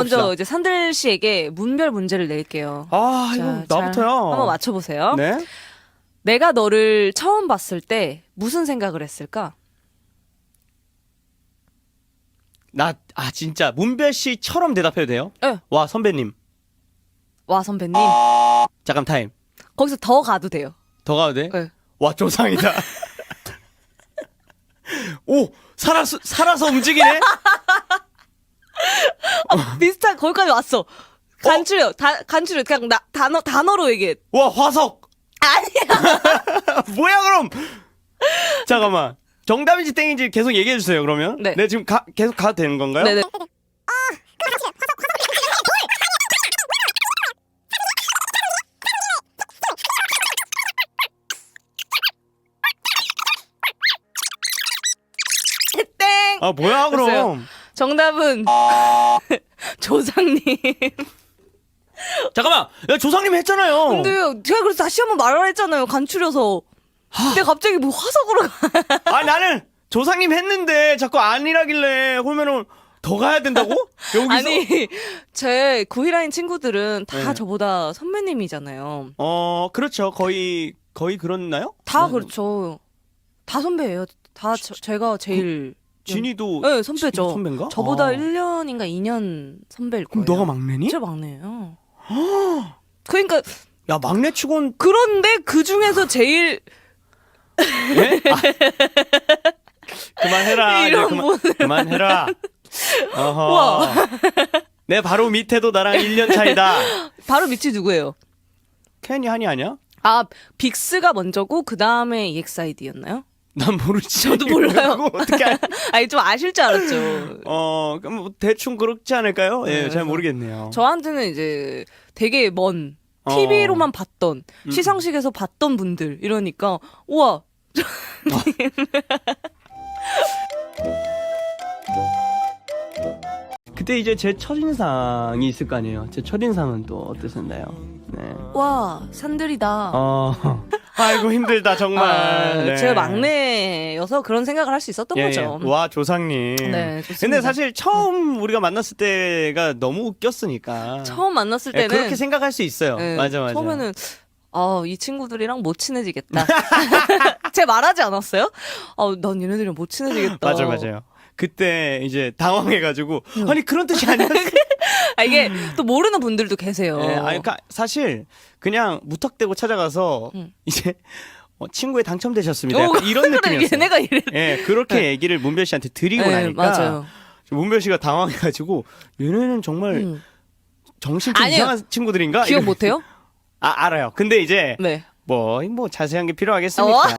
먼저. 이제 산들 씨에게 문별 문제를 낼게요. 아, 이거 자, 나부터요. 잘 한번 맞춰보세요. 네. 내가 너를 처음 봤을 때 무슨 생각을 했을까? 나, 아, 진짜, 문별 씨처럼 대답해도 돼요? 네. 와, 선배님. 와 선배님 잠깐 타임. 거기서 더 가도 돼요. 더 가도 돼? 네. 와, 조상이다. 오! 살아서, 살아서 움직이네? 비슷한 거기까지 왔어. 간추려, 다, 간추려. 그냥 나, 단어 단어로 얘기해. 와, 화석! 아니야. 뭐야, 그럼! 잠깐만. 정답인지 땡인지 계속 얘기해 주세요, 그러면. 네. 네, 지금 가, 계속 가도 되는 건가요? 네네. 땡. 아, 뭐야, 그럼. 됐어요. 정답은 조상님. 잠깐만! 야, 조상님 했잖아요! 근데요, 제가 그래서 다시 한번 말을 했잖아요. 간추려서. 근데 갑자기 뭐 화석으로 가. 아, 나는 조상님 했는데 자꾸 아니라길래 그러면은 더 가야 된다고? 여기서? 아니, 제 구이라인 친구들은 다 네. 저보다 선배님이잖아요. 어, 그렇죠. 거의, 거의 그렇나요? 다 네. 그렇죠. 다 선배예요. 다 저- 제가 제일. 진이도. 네, 선배죠. 진- 선배인가? 저보다 아. 1년인가 2년 선배일 거예요. 그럼 너가 막내니? 제일 막내예요. 그러니까 야, 막내 치곤, 그런데 그 중에서 제일 예? 아. 그만해라. 이제 이런 그만, 분을- 그만해라. 어허. 내 바로 밑에도 나랑 1년 차이다. 바로 밑이 누구예요? 캔이 한이 아니야? 아 빅스가 먼저고 그 다음에 EXID였나요? 난 모르지. 저도 몰라요. 그거 어떻게 알... 아니 좀 아실 줄 알았죠. 어, 그럼 뭐 대충 그렇지 않을까요? 예, 네, 잘 모르겠네요. 저한테는 이제 되게 먼 어. TV로만 봤던 음. 시상식에서 봤던 분들 이러니까 우와 그때 이제 제 첫인상이 있을 거 아니에요. 제 첫인상은 또 어떠셨나요? 네. 와 산들이다. 어. 아이고 힘들다 정말. 아, 네. 제가 막내여서 그런 생각을 할 수 있었던 예, 거죠. 예. 와 조상님. 네, 좋습니다. 근데 사실 처음 우리가 만났을 때가 너무 웃겼으니까. 처음 만났을 예, 때는 그렇게 생각할 수 있어요. 네, 맞아 맞아. 처음에는 아, 이 친구들이랑 못 친해지겠다. 제가 말하지 않았어요? 아, 난 얘네들이랑 못 친해지겠다. 맞아 맞아요. 그때 이제 당황해가지고 아니 그런 뜻이 아니었어. 아, 이게 또 모르는 분들도 계세요. 예, 아니 그러니까 사실 그냥 무턱대고 찾아가서 음. 이제 어, 친구에 당첨되셨습니다. 오, 약간 이런 그래, 느낌이었어요. 얘네가 이래. 예, 그렇게 얘기를 문별 씨한테 드리고 네, 나니까 맞아요. 문별 씨가 당황해가지고 얘네는 정말 음. 정신 좀 아니요. 이상한 친구들인가? 기억 이러- 못해요? 아 알아요. 근데 이제 네. 뭐, 뭐 자세한 게 필요하겠습니까? 어?